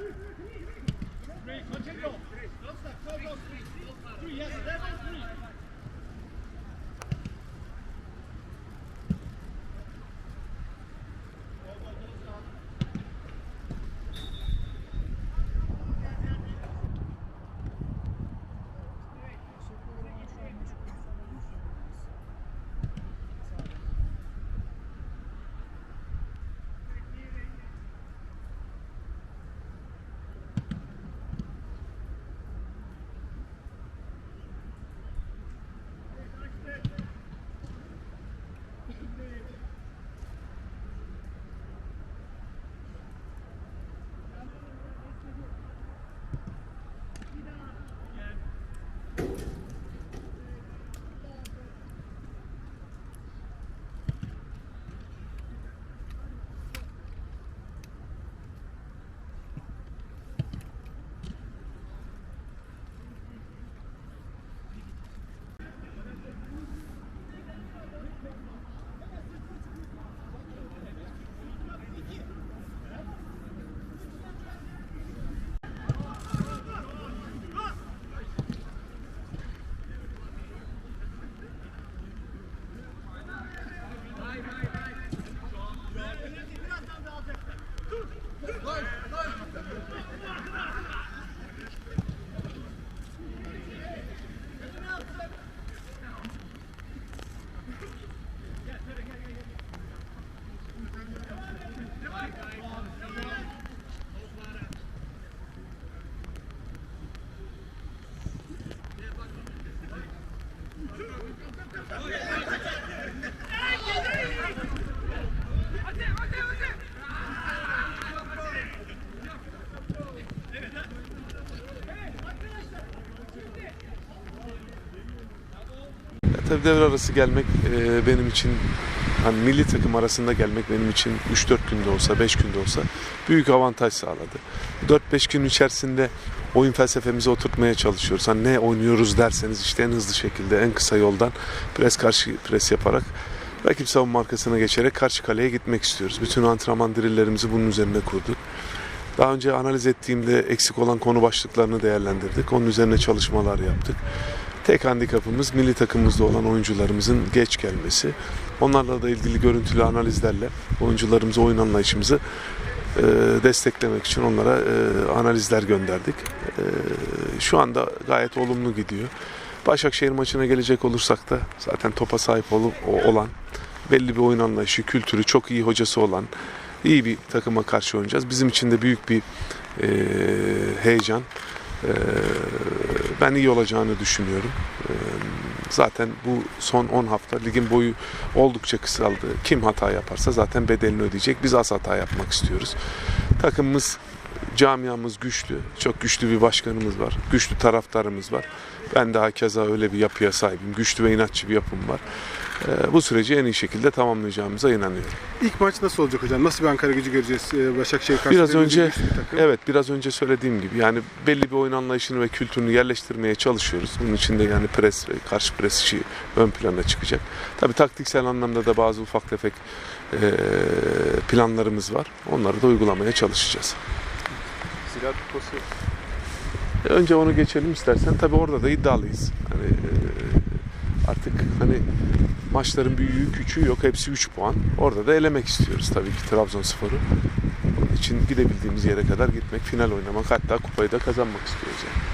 Three, continue. Three, yes, seven. Yeah. Tabii devre arası gelmek e, benim için hani milli takım arasında gelmek benim için 3-4 günde olsa 5 günde olsa büyük avantaj sağladı. 4-5 gün içerisinde oyun felsefemizi oturtmaya çalışıyoruz. Hani ne oynuyoruz derseniz işte en hızlı şekilde en kısa yoldan pres karşı pres yaparak rakip savunma arkasına geçerek karşı kaleye gitmek istiyoruz. Bütün antrenman drillerimizi bunun üzerine kurduk. Daha önce analiz ettiğimde eksik olan konu başlıklarını değerlendirdik. Onun üzerine çalışmalar yaptık. Tek handikapımız milli takımımızda olan oyuncularımızın geç gelmesi. Onlarla da ilgili görüntülü analizlerle oyuncularımıza oyun anlayışımızı e, desteklemek için onlara e, analizler gönderdik. E, şu anda gayet olumlu gidiyor. Başakşehir maçına gelecek olursak da zaten topa sahip olup olan belli bir oyun anlayışı, kültürü, çok iyi hocası olan iyi bir takıma karşı oynayacağız. Bizim için de büyük bir e, heyecan. E, ben iyi olacağını düşünüyorum. E, zaten bu son 10 hafta ligin boyu oldukça kısaldı. Kim hata yaparsa zaten bedelini ödeyecek. Biz az hata yapmak istiyoruz. Takımımız, camiamız güçlü. Çok güçlü bir başkanımız var. Güçlü taraftarımız var. Ben daha keza öyle bir yapıya sahibim. Güçlü ve inatçı bir yapım var. E, bu süreci en iyi şekilde tamamlayacağımıza inanıyorum. İlk maç nasıl olacak hocam? Nasıl bir Ankara gücü göreceğiz? Ee, Başakşehir karşı Biraz önce bir evet biraz önce söylediğim gibi yani belli bir oyun anlayışını ve kültürünü yerleştirmeye çalışıyoruz. Bunun için de yani pres ve karşı pres işi ön plana çıkacak. Tabii taktiksel anlamda da bazı ufak tefek eee, planlarımız var. Onları da uygulamaya çalışacağız. Silah tutması. Önce onu geçelim istersen. Tabii orada da iddialıyız. Hani artık hani maçların büyüğü küçüğü yok. Hepsi 3 puan. Orada da elemek istiyoruz tabii ki Trabzonspor'u. Onun için gidebildiğimiz yere kadar gitmek, final oynamak hatta kupayı da kazanmak istiyoruz yani.